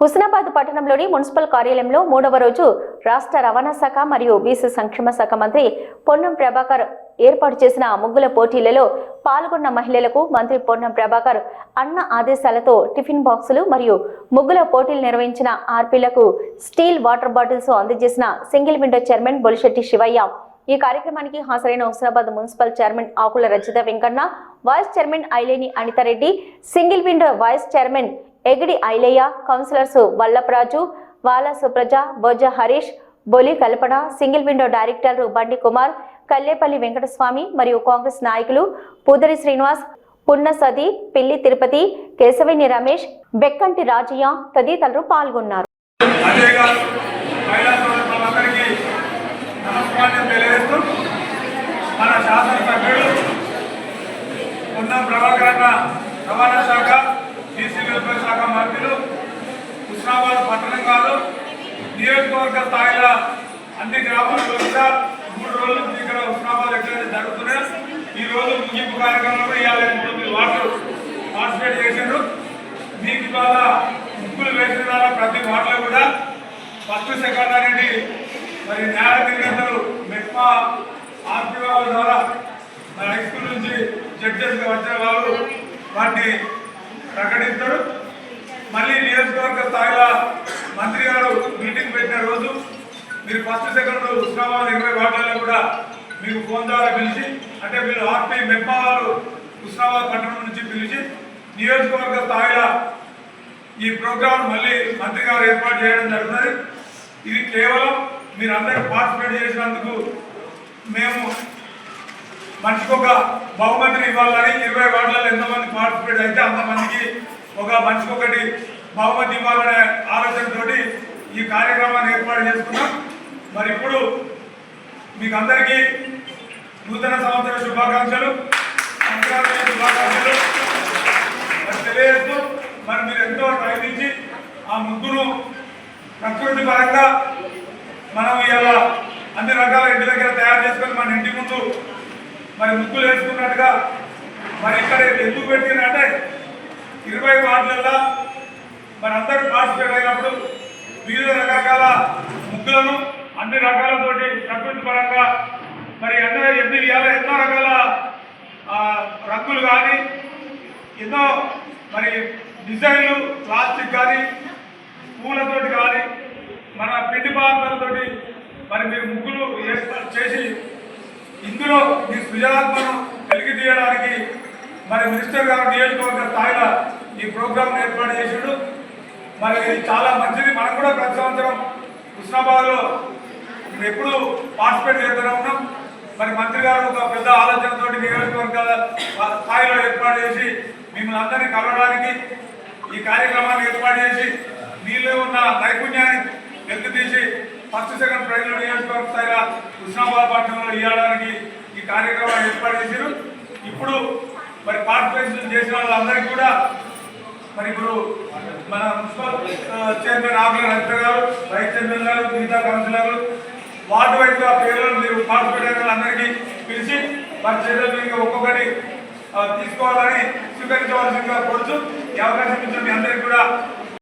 హుస్నాబాద్ పట్టణంలోని మున్సిపల్ కార్యాలయంలో మూడవ రోజు రాష్ట్ర రవాణా శాఖ మరియు బీసీ సంక్షేమ శాఖ మంత్రి పొన్నం ప్రభాకర్ ఏర్పాటు చేసిన ముగ్గుల పోటీలలో పాల్గొన్న మహిళలకు మంత్రి పొన్నం ప్రభాకర్ అన్న ఆదేశాలతో టిఫిన్ బాక్సులు మరియు ముగ్గుల పోటీలు నిర్వహించిన ఆర్పీలకు స్టీల్ వాటర్ బాటిల్స్ అందజేసిన single window chairman Bolisetti Shivayya ఈ కార్యక్రమానికి హాజరైన Husnabad municipal chairman Akula Rachitha Venkanna vice chairman Aileni Anithareddy single window vice chairman Egidi Ailayya councillors Vallabharaju Vala Supraja Bojja Harish Boli Kalpana single window director Bandi Kumar Kallepalli Venkataswamy మరియు కాంగ్రెస్ నాయకులు పూదరి శ్రీనివాస్ పున్న సది పిల్లి తిరుపతి కేశవేని రమేష్ బెక్కంటి రాజయ్య తదితరులు పాల్గొన్నారు అంతేకాదు మహిళా సోదరులందరికీ నమస్కారం తెలియజేస్తూ మన శాసనసభ్యుడు ఉన్న ప్రభాకర్ అన్న రవాణా శాఖ బీసీ వెల్ఫేర్ శాఖ మంత్రులు హుస్నాబాద్ పట్టణం కాదు నియోజకవర్గ స్థాయిలో అన్ని గ్రామాల్లో కూడా మూడు రోజుల నుంచి ఇక్కడ హుస్నాబాద్ ఎక్కడ జరుగుతున్నాయి ఈ రోజు ముగింపు కార్యక్రమంలో ఇవాళ మూడు వాటర్ పార్టిసిపేట్ చేసిండ్రు. మీకు ఇవాళ ముగ్గులు వేసిన ద్వారా ప్రతి వార్డులో కూడా ఫస్ట్ సెకండ్ అనేది మరి న్యాయ నిర్ణేతలు మెట్మా ఆర్పీఓ ద్వారా మరి హై స్కూల్ నుంచి జడ్జెస్గా వచ్చిన వాళ్ళు వాటిని ప్రకటిస్తాడు. మళ్ళీ నియోజకవర్గ స్థాయిలో మంత్రి గారు మీటింగ్ పెట్టిన రోజు మీరు ఫస్ట్ సెకండ్ ఉస్మానాబాద్ ఇరవై వార్డులలో కూడా మీకు ఫోన్ ద్వారా పిలిచి అంటే మీరు ఆర్పీ మెప్పా వాళ్ళు పట్టణం నుంచి పిలిచి నియోజకవర్గ స్థాయిలో ఈ ప్రోగ్రాం మళ్ళీ మంత్రి గారు ఏర్పాటు చేయడం జరుగుతుంది. ఇది కేవలం మీరు అందరూ పార్టిసిపేట్ చేసినందుకు మేము మనిషికి ఒక బహుమతిని ఇవ్వాలని ఇరవై వార్డులలో ఎంతమంది పార్టిసిపేట్ అయితే అంతమందికి ఒక మనిషికి ఒకటి బహుమతి ఇవ్వాలనే ఆలోచనతోటి ఈ కార్యక్రమాన్ని ఏర్పాటు చేసుకున్నాం. మరి ఇప్పుడు మీకు అందరికీ నూతన సంవత్సర శుభాకాంక్షలు. సంక్రాంతి శుభాకాంక్షలు. తెలియజేస్తూ మరి మీరు ఎంతో ప్రయత్నించి ఆ ముగ్గును ప్రకృతి పరంగా మనం ఇలా అన్ని రకాల ఇంటి దగ్గర తయారు చేసుకొని మన ఇంటి ముందు మరి ముగ్గులు వేసుకున్నట్టుగా మరి ఇక్కడ ఎందుకు పెట్టినంటే ఇరవై వార్డులలో మరి అందరూ పార్టిసిపేట్ అయినప్పుడు వివిధ రకరకాల ముగ్గులను అన్ని రకాలతోటి ప్రకృతి పరంగా మరి ఎన్నో ఎన్ని ఇవాళ ఎన్నో రకాల రంగులు కానీ ఎన్నో మరి డిజైన్లు ప్లాస్టిక్ కానీ పూలతోటి కానీ మన పిండి పదార్థాలతోటి మరి మీరు ముగ్గులు చేసి ఇందులో ఈ సృజనాత్మను వెలికి తీయడానికి మరి మినిస్టర్ గారు నియోజకవర్గ స్థాయిలో ఈ ప్రోగ్రామ్ ఏర్పాటు చేసాడు. మరి ఇది చాలా మంచిది. మనం కూడా ప్రతి సంవత్సరం హుస్నాబాద్లో ఎప్పుడు పార్టిసిపేట్ చేస్తూనే ఉన్నాం. మరి మంత్రి గారు ఒక పెద్ద ఆలోచనతోటి నియోజకవర్గాల స్థాయిలో ఏర్పాటు చేసి మిమ్మల్ని అందరినీ కలవడానికి ఈ కార్యక్రమాన్ని ఏర్పాటు చేసి మీలో ఉన్న నైపుణ్యాన్ని ఫస్ట్ సెకండ్ ప్రైజ్లో నియోజకవర్గ స్థాయిలో కృష్ణాబాద్ పట్టణంలో ఇవ్వడానికి ఈ కార్యక్రమాన్ని ఏర్పాటు చేశారు. ఇప్పుడు మరి పార్టిసిపేషన్ చేసిన వాళ్ళందరికీ కూడా మరి ఇప్పుడు మన మున్సిపల్ చైర్మన్ ఆకుల హరిత గారు వైస్ చైర్మన్ గారు మిగతా కౌన్సిలర్లు వార్డు వైజ్గా పేర్లను మీరు పార్టిసిపేట్ అందరికీ పిలిచి వారి చేతుల ఒక్కొక్కటి తీసుకోవాలని స్వీకరించవలసిందిగా కోరుచు ఈ అవకాశం ఇచ్చిన మీ అందరికీ కూడా